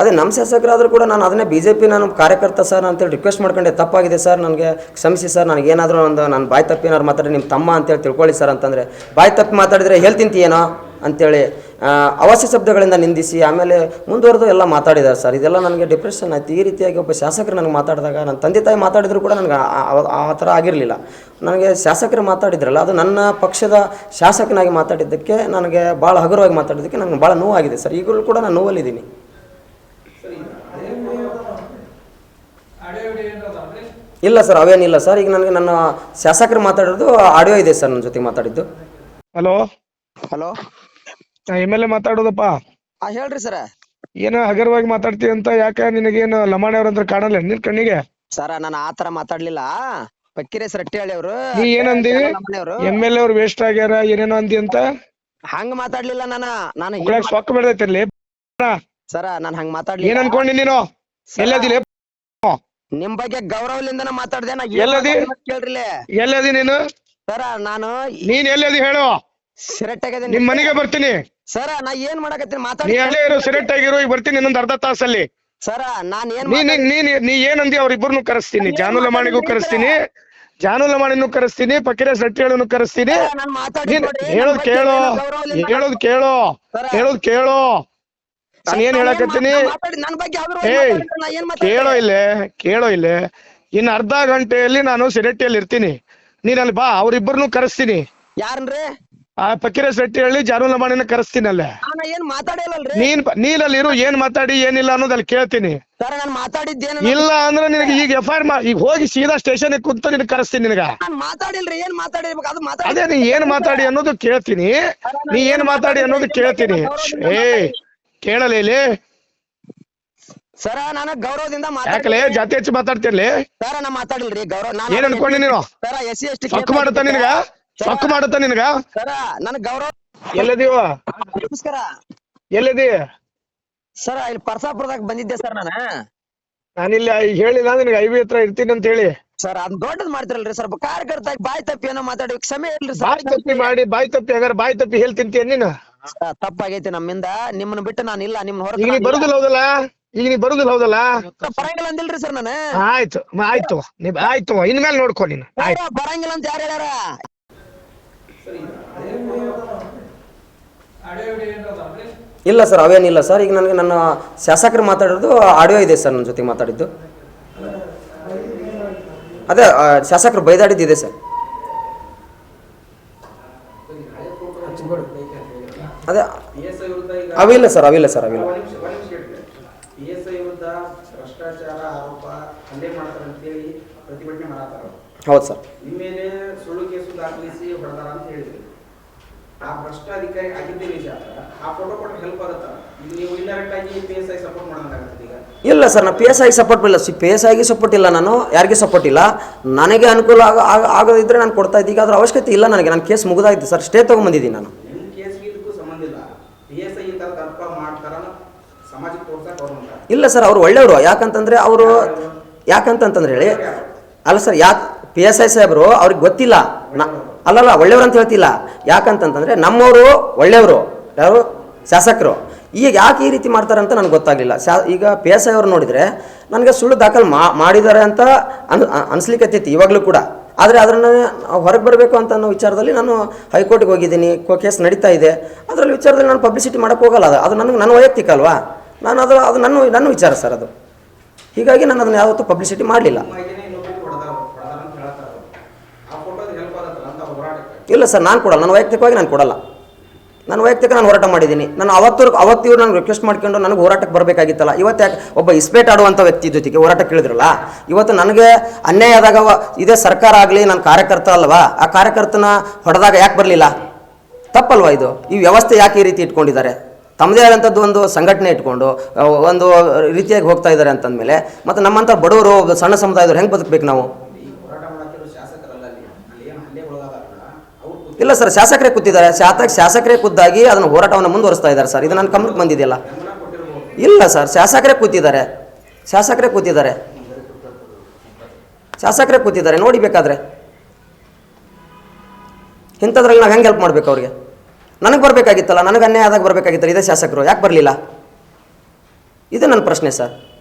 ಅದೇ ನಮ್ಮ ಶಾಸಕರಾದರೂ ಕೂಡ ನಾನು ಅದನ್ನೇ ಬಿ ಜೆ ಪಿ ನಾನು ಕಾರ್ಯಕರ್ತ ಸರ್ ಅಂತೇಳಿ ರಿಕ್ವೆಸ್ಟ್ ಮಾಡ್ಕೊಂಡೆ, ತಪ್ಪಾಗಿದೆ ಸರ್, ನನಗೆ ಕ್ಷಮಿಸಿ ಸರ್ ನನಗೇನಾದರೂ ಒಂದು ನಾನು ಬಾಯಿ ತಪ್ಪಿ ಏನಾದ್ರು ಮಾತಾಡಿ, ನಿಮ್ಮ ತಮ್ಮ ಅಂತೇಳಿ ತಿಳ್ಕೊಳ್ಳಿ ಸರ್ ಅಂತಂದರೆ, ಬಾಯಿ ತಪ್ಪಿ ಮಾತಾಡಿದರೆ ಹೇಳ್ತೀನಿ ಏನೋ ಅಂತೇಳಿ ಅವಶ್ಯ ಶಬ್ದಗಳಿಂದ ನಿಂದಿಸಿ, ಆಮೇಲೆ ಮುಂದುವರೆದು ಎಲ್ಲ ಮಾತಾಡಿದ್ದಾರೆ ಸರ್. ಇದೆಲ್ಲ ನನಗೆ ಡಿಪ್ರೆಷನ್ ಆಯ್ತು. ಈ ರೀತಿಯಾಗಿ ಒಬ್ಬ ಶಾಸಕರು ನನಗೆ ಮಾತಾಡಿದಾಗ, ನನ್ನ ತಂದೆ ತಾಯಿ ಮಾತಾಡಿದ್ರು ಕೂಡ ನನಗೆ ಆ ಥರ ಆಗಿರಲಿಲ್ಲ. ನನಗೆ ಶಾಸಕರು ಮಾತಾಡಿದ್ರಲ್ಲ, ಅದು ನನ್ನ ಪಕ್ಷದ ಶಾಸಕನಾಗಿ ಮಾತಾಡಿದ್ದಕ್ಕೆ ನನಗೆ ಭಾಳ ಹಗುರವಾಗಿ ಮಾತಾಡಿದ್ದಕ್ಕೆ ನನಗೆ ಭಾಳ ನೋವಾಗಿದೆ ಸರ್. ಈಗಲೂ ಕೂಡ ನಾನು ನೋವಲ್ಲಿದ್ದೀನಿ. ಇಲ್ಲ ಸರ್ ಅವೇನಿಲ್ಲ ಸರ್. ಈಗ ನನಗೆ ನನ್ನ ಶಾಸಕರು ಮಾತಾಡೋದು ಆಡಿಯೋ ಇದೆ ಸರ್ ನನ್ನ ಜೊತೆ ಮಾತಾಡಿದ್ದು. Hello hello M L A ಮಾತಾಡೋದಪ್ಪ. ಆ ಹೇಳ್ರಿ ಸರ. ಏನೋ ಹಗರವಾಗಿ ಮಾತಾಡ್ತೀಯ ಅಂತ ಯಾಕೆ ನಿನಗೇನು ಲಮಾಣಿ ಅವ್ರ ಅಂದ್ರೆ ಕಾಣಲ್ಲ? ನಿನ್ ಕಣ್ಣಿಗೆ. ಸರ ನಾನು ಆ ತರ ಮಾತಾಡ್ಲಿಲ್ಲ. ಪಕ್ಕಿರೇಸ್ ರಟ್ಟಿಹಳ್ಳಿ ಅವರು. ನೀ ಏನಂದಿ ಎಂ ಎಲ್ ಎ ಅವ್ರು? ವೇಸ್ಟ್ ಆಗ್ಯಾರ ಏನೇನೋ ಅಂದಿ ಅಂತ? ಹಂಗ ಮಾತಾಡ್ಲಿಲ್ಲ ನಾನ. ನಾನು ಸೊಕ್ಕ ಸರ ನಾನ್ ಹಂಗ ಏನ್ ಮಾತಾಡ್ಲಿಲ್ಲ ಅನ್ಕೊಂಡಿ ನೀನು? ಎಲ್ಲದಿ ನಿಮ್ ಬಗ್ಗೆ ಗೌರವಲಿಂದನ ಮಾತಾಡ್ದೆ ನಾ ಎಲ್ಲದಿ? ಕೇಳ್ರಿಲೆ? ಎಲ್ಲದಿ ನೀನು? ಸರ ನಾನು ನೀನ್ ಎಲ್ಲದಿ ಹೇಳು? ಸಿರಟ್ಟಾಗದೆ ನಿಮ್ ಮನೆಗೆ ಬರ್ತೀನಿ. ಸರ ನಾ ಏನ್ ಮಾಡಕತ್ತೀನಿ? ನೀ ಮಾತಾಡಿ ಅಲ್ಲೇ ಇರು ಸಿರೆಟ್ ಆಗಿರೋ ಈಗ ಬರ್ತೀನಿ ಇನ್ನೊಂದ್ ಅರ್ಧ ತಾಸಲ್ಲಿ. ಸರ ನಾನ್ ಏನ್ ನೀ ನೀ- ನೀ ಏನಂದಿ ಏನ್ ಅವ್ರಿಬ್ಬರನ್ನು ಕರೆಸ್ತೀನಿ. ಜಾನು ಲಮಾಣಿಗೂ ಕರೆಸ್ತೀನಿ. ಜಾನು ಲಮಾಣಿನೂ ಕರೆಸ್ತೀನಿ. ಪಕ್ಕಿರ ಸಟ್ಟಿಗಳನ್ನು ಕರೆಸ್ತೀನಿ ನಾನ್ ಮಾತಾಡಿ ನೀನ್ ಹೇಳೋದ್ ಕೇಳೋ. ಹೇಳೋದ್ ಕೇಳೋ. ಹೇಳೋದ್ ಕೇಳು. ನಾನು ಏನ್ ಹೇಳಕತ್ತೀನಿ? ಮಾತಾಡಿ- ಮಾತಾಡಿ ಬಗ್ಗೆ ಹಗುರವಾಗಿ ಏಯ್ ಮಾತಾಡಿದ್ರೆ ನಾ ಏನ್ ಮಾತಾಡ್ಲಿ? ಕೇಳೋ ಇಲ್ಲೇ ಕೇಳೋ ಇಲ್ಲೇ. ಇನ್ ಅರ್ಧ ಗಂಟೆಯಲ್ಲಿ ನಾನು ಸಿರಟ್ಟಿಯಲ್ಲಿ ಇರ್ತೀನಿ. ನೀನ್ ಅಲ್ಲಿ ಬಾ ಅವ್ರಿಬ್ಬರನ್ನು ಕರೆಸ್ತೀನಿ. ಯಾರನ್ರಿ? ಆ ಶೆಟ್ಟಿ ಹೇಳಿ ಜಾನು ಲಮಾಣಿನ ಕರೆಸ್ತೀನಿ ಅಲ್ಲೇ. ನಾನ ಏನ್ ಮಾತಾಡಿಲ್ಲಲ್ರಿ? ನೀನ್ ನೀನ್ ಅಲ್ಲಿ ಇರು ಏನ್ ಮಾತಾಡಿ ಏನಿಲ್ಲ ಅನ್ನೋದಲ್ಲಿ ಕೇಳ್ತೀನಿ. ಸರ್ ನಾನ್ ಮಾತಾಡಿದ್ದೇನು ಇಲ್ಲ ಅಂದ್ರೆ ನಿನಗೆ ಈಗ ಎಫ್ ಐ ಆರ್ ಈಗ ಹೋಗಿ ಸೀದಾ ಸ್ಟೇಷನ್ ಕುಂತ ನಿನ್ ಕರೆಸ್ತೀನಿ ನಿನಗ. ನಾನ್ ಮಾತಾಡಿಲ್ರಿ ಏನ್ ಮಾತಾಡಿರ್ಬೇಕು? ಅದು ಮಾತಾಡಿ ಅದೇ ನೀ ಏನ್ ಮಾತಾಡಿ ಅನ್ನೋದು ಕೇಳ್ತೀನಿ. ನೀ ಏನ್ ಮಾತಾಡಿ ಅನ್ನೋದು ಕೇಳ್ತೀನಿ. ಏ ಕೇಳಲೇ ಇಲ್ಲಿ? ಸರ ನಾನು ಗೌರವದಿಂದ ಯಾಕಲೆ? ಜಾತಿ ಹೆಚ್ಚು ಮಾತಾಡ್ತಿರ್ಲಿ. ಸರ ನಾ ಮಾತಾಡಿಲ್ರಿ ಗೌರವ ಏನ್ ಅನ್ಕೊಂಡಿ ನೀನು? Sir S C S T ಸೊಕ್ಕು ಮಾಡುತ್ತಾ ನಿನಗ? ಸೊಕ್ಕು ಮಾಡುತ್ತಾ ನಿನಗ? ಸರ ನನ್ ಗೌರವ ಎಲ್ಲದೀವ ನಮಸ್ಕಾರ. ಎಲ್ಲದಿ? ಸರ ಇಲ್ಲಿ ಪರ್ಸಾಪುರದಾಗ ಬಂದಿದ್ದೆ ಸರ್ ನಾನು. ನಾನಿಲ್ಲಿ ಹೇಳಿಲ್ಲ ನಿನಗೆ ಐವಿ ಹತ್ರ ಇರ್ತೀನಿ ಅಂತ ಹೇಳಿ. ಸರ್ ಅದ್ ದೊಡ್ಡದ್ ಮಾಡ್ತಿರಲ್ರಿ ಸರ್. ಕಾರ್ಯಕರ್ತ ಬಾಯ್ ತಪ್ಪಿ ಏನೋ ಮಾತಾಡಿ ಕ್ಷಮೆ ಇಲ್ರಿ ಬಾಯ್ ಸರ್ ತಪ್ಪಿ ಮಾಡಿ ಬಾಯ್ ತಪ್ಪಿ ಹಾಗಾರ ಬಾಯ್ ತಪ್ಪಿ ಹೇಳ್ತಿಂತೀಯ ನೀನು? ತಪ್ಪಾಗೈತಿ ನಮ್ಮಿಂದ. ನಿಮ್ಮನ್ನ ಬಿಟ್ಟು ನಾನು ಇಲ್ಲ ನಿಮ್ಮ ಈಗ ನೀ ಹೊರತು ಬರುದಿಲ್ಲ ಹೌದಲ್ಲ? ಈಗ ನೀ ಬರುದಿಲ್ಲ ಹೌದಲ್ಲ? ಬರಂಗಿಲ್ಲ ಅಂದಿಲ್ರಿ ಸರ್ ನಾನು. ಆಯ್ತು ಮ- ಆಯ್ತು ನೀ ಆಯ್ತು ಇನ್ಮೇಲೆ ನೋಡ್ಕೊ ನೀನು. ಆಯ್ತು. ಬರಂಗಿಲ್ಲ ಅಂತ ಯಾರು ಹೇಳ್ಯಾರ? ಇಲ್ಲ ಸರ್ ಅವೇನಿಲ್ಲ ಸರ್. ಈಗ ನನಗೆ ನನ್ನ ಶಾಸಕರು ಮಾತಾಡೋದು ಆಡಿಯೋ ಇದೆ ಸರ್ ನನ್ನ ಜೊತೆ ಮಾತಾಡಿದ್ದು. ಅದೇ ಆ, ಶಾಸಕರು ಬೈದಾಡಿದ್ದಿದೆ ಸರ್. ಅದೇ ಅವಿಲ್ಲ ಸರ್ ಅವಿಲ್ಲ ಸರ್ ಅವಿಲ್ಲ. ಪಿ ಎಸ್ ಐ ವಿರುದ್ಧ ಭ್ರಷ್ಟಾಚಾರ ಆರೋಪ ಹಲ್ಲೆ ಮಾಡ್ತಾರೆ ಅಂತೇಳಿ ಪ್ರತಿಭಟನೆ ಮಾಡತ್ತಾರ ಹೌದು ಸರ್. ನಿಮ್ಮ ಮೇಲೆ ಸುಳ್ಳು ಕೇಸು ದಾಖಲಿಸಿ ಹೊಡೆದಾರ ಅಂತ ಹೇಳಿದ್ರಿ. ಆ ಭ್ರಷ್ಟ ಅಧಿಕಾರಿ ಆಗಿದ್ದೇ ನಿಜ ಆ ಫೋಟೋ ಕೊಟ್ಟರೆ ಹೆಲ್ಪ್ ಆಗತ್ತ? ಈಗ ನೀವು ಇಂಡೈರೆಕ್ಟ್ ಆಗಿ ಪಿ ಎಸ್ ಐ ಸಪೋರ್ಟ್ ಮಾಡೋದಾಗತ್ತೆ ಈಗ? ಇಲ್ಲ ಸರ್ ನಾನು ಪಿ ಎಸ್ ಐ ಸಪೋರ್ಟ್ ಇಲ್ಲ. ಸಿ ಪಿ ಎಸ್ ಐಗೆ ಸಪೋರ್ಟ್ ಇಲ್ಲ ನಾನು ಯಾರಿಗೆ ಸಪೋರ್ಟ್ ಇಲ್ಲ? ನನಗೆ ಅನುಕೂಲ ಆಗ ಆಗ- ಆಗೋದಿದ್ರೆ ನಾನು ಕೊಡ್ತಾ ಇದ್ದೀಗ ಈಗ ಅದ್ರ ಅವಶ್ಯಕತೆ ಇಲ್ಲ ನನಗೆ. ನನ್ನ ಕೇಸ್ ಮುಗಿದಾಯ್ತು ಸರ್. ಸ್ಟೇ ತೊಗೊಂಬಂದಿದ್ದೀನಿ ನಾನು ನಿಮ್ಮ ಕೇಸ್ಗೆ ಇದಕ್ಕೂ ಸಂಬಂಧ ಇಲ್ಲ ಪಿ ಎಸ್ ಐ ಇಂತ ತಪ್ಪ ಮಾಡ್ತಾರ ಸಮಾಜಕ್ಕೆ ತೋರ್ಸಕ್ ಅವ್ರು ಹೊಂಟಾರ. ಇಲ್ಲ ಸರ್ ಅವ್ರು ಒಳ್ಳೆಯವರು. ಯಾಕಂತಂದ್ರೆ ಅವರು ಯಾಕಂತಂತಂದ್ರೆ ಹೇಳಿ. ಅಲ್ಲ ಸರ್ ಯಾಕೆ ಪಿ ಎಸ್ ಐ ಸಾಹೇಬರು ಅವ್ರಿಗೆ ಗೊತ್ತಿಲ್ಲ. ನಾ ಅಲ್ಲಲ್ಲ ಒಳ್ಳೆಯವರು ಅಂತ ಹೇಳ್ತಿಲ್ಲ. ಯಾಕಂತಂತಂದರೆ ನಮ್ಮವರು ಒಳ್ಳೆಯವರು. ಯಾರು? ಶಾಸಕರು. ಈಗ ಯಾಕೆ ಈ ರೀತಿ ಮಾಡ್ತಾರೆ ಅಂತ ನನಗೆ ಗೊತ್ತಾಗಲಿಲ್ಲ. ಶಾ ಈಗ ಪಿ ಎಸ್ ಐ ಅವರು ನೋಡಿದರೆ ನನಗೆ ಸುಳ್ಳು ದಾಖಲು ಮಾ ಮಾಡಿದ್ದಾರೆ ಅಂತ ಅನ್ ಅನಿಸ್ಲಿಕ್ಕತ್ತೈತಿ ಇವಾಗಲೂ ಕೂಡ. ಆದರೆ ಅದನ್ನು ಹೊರಗೆ ಬರಬೇಕು ಅಂತ ಅನ್ನೋ ವಿಚಾರದಲ್ಲಿ ನಾನು ಹೈಕೋರ್ಟ್ಗೆ ಹೋಗಿದ್ದೀನಿ. ಕೇಸ್ ನಡೀತಾ ಇದೆ. ಅದರಲ್ಲಿ ವಿಚಾರದಲ್ಲಿ ನಾನು ಪಬ್ಲಿಸಿಟಿ ಮಾಡೋಕೆ ಹೋಗಲ್ಲ ಅದು. ಅದು ನನಗೆ, ನನ್ನ ವೈಯಕ್ತಿಕ ಅಲ್ವಾ? ನಾನು ಅದು ಅದು ನನ್ನ ನನ್ನ ವಿಚಾರ ಸರ್ ಅದು. ಹೀಗಾಗಿ ನಾನು ಅದನ್ನು ಯಾವತ್ತೂ ಪಬ್ಲಿಸಿಟಿ ಮಾಡಲಿಲ್ಲ. ಇಲ್ಲ ಸರ್, ನಾನು ಕೊಡಲ್ಲ. ನಾನು ವೈಯಕ್ತಿಕವಾಗಿ ನಾನು ಕೊಡಲ್ಲ. ನಾನು ವೈಯಕ್ತಿಕ ನಾನು ಹೋರಾಟ ಮಾಡಿದ್ದೀನಿ. ನಾನು ಅವತ್ತು ಅವತ್ತು ಇವ್ರು ನಾನು ರಿಕ್ವೆಸ್ಟ್ ಮಾಡ್ಕೊಂಡು ನನಗೆ ಹೋರಾಟಕ್ಕೆ ಬರಬೇಕಾಗಿತ್ತಲ್ಲ. ಇವತ್ತು ಯಾಕೆ ಒಬ್ಬ ಇಸ್ಪೇಟ್ ಆಡುವಂಥ ವ್ಯಕ್ತಿ ಜೊತೆಗೆ ಹೋರಾಟ ಕೇಳಿದ್ರಲ್ಲ, ಇವತ್ತು ನನಗೆ ಅನ್ಯಾಯ ಆದಾಗ ಇದೇ ಸರ್ಕಾರ ಆಗಲಿ ನನ್ನ ಕಾರ್ಯಕರ್ತ ಅಲ್ವಾ? ಆ ಕಾರ್ಯಕರ್ತನ ಹೊಡೆದಾಗ ಯಾಕೆ ಬರಲಿಲ್ಲ? ತಪ್ಪಲ್ವಾ ಇದು? ಈ ವ್ಯವಸ್ಥೆ ಯಾಕೆ ಈ ರೀತಿ ಇಟ್ಕೊಂಡಿದ್ದಾರೆ? ತಮ್ಮದೇ ಆದಂಥದ್ದು ಒಂದು ಸಂಘಟನೆ ಇಟ್ಕೊಂಡು ಒಂದು ರೀತಿಯಾಗಿ ಹೋಗ್ತಾ ಇದ್ದಾರೆ ಅಂತಂದಮೇಲೆ, ಮತ್ತು ನಮ್ಮಂಥ ಬಡವರು, ಸಣ್ಣ ಸಮುದಾಯದವ್ರು ಹೆಂಗೆ ಬದುಕಬೇಕು ನಾವು ಈ ಹೋರಾಟ ಮಾಡತ್ತಿರೋ ಶಾಸಕರಲ್ಲ ಅಲ್ಲಿ ಅಲ್ಲಿ ಏನು ಹಲ್ಲೆ ಒಳಗಾದಾರಲ್ಲ ಅವ್ರು ಇಲ್ಲ ಸರ್, ಶಾಸಕರೇ ಕೂತಿದ್ದಾರೆ. ಶಾಸಕ ಶಾಸಕರೇ ಖುದ್ದಾಗಿ ಅದನ್ನು ಹೋರಾಟವನ್ನು ಮುಂದುವರಿಸ್ತಾ ಇದ್ದಾರೆ ಸರ್. ಇದು ನನ್ನ ಗಮನಕ್ಕೆ ಬಂದಿದೆಯಲ್ಲ? ಇಲ್ಲ ಸರ್, ಶಾಸಕರೇ ಕೂತಿದ್ದಾರೆ. ಶಾಸಕರೇ ಕೂತಿದ್ದಾರೆ. ಶಾಸಕರೇ ಕೂತಿದ್ದಾರೆ. ನೋಡಿ ಬೇಕಾದ್ರೆ. ಇಂಥದ್ರಲ್ಲಿ ನಾವು ಹೆಂಗೆ ಹೆಲ್ಪ್ ಮಾಡಬೇಕು ಅವ್ರಿಗೆ? ನನಗೆ ಬರಬೇಕಾಗಿತ್ತಲ್ಲ, ನನಗೆ ಅನ್ಯಾಯ ಆದಾಗ ಬರಬೇಕಾಗಿತ್ತಲ್ಲ, ಇದೇ ಶಾಸಕರು. ಯಾಕೆ ಬರಲಿಲ್ಲ? ಇದು ನನ್ನ ಪ್ರಶ್ನೆ ಸರ್.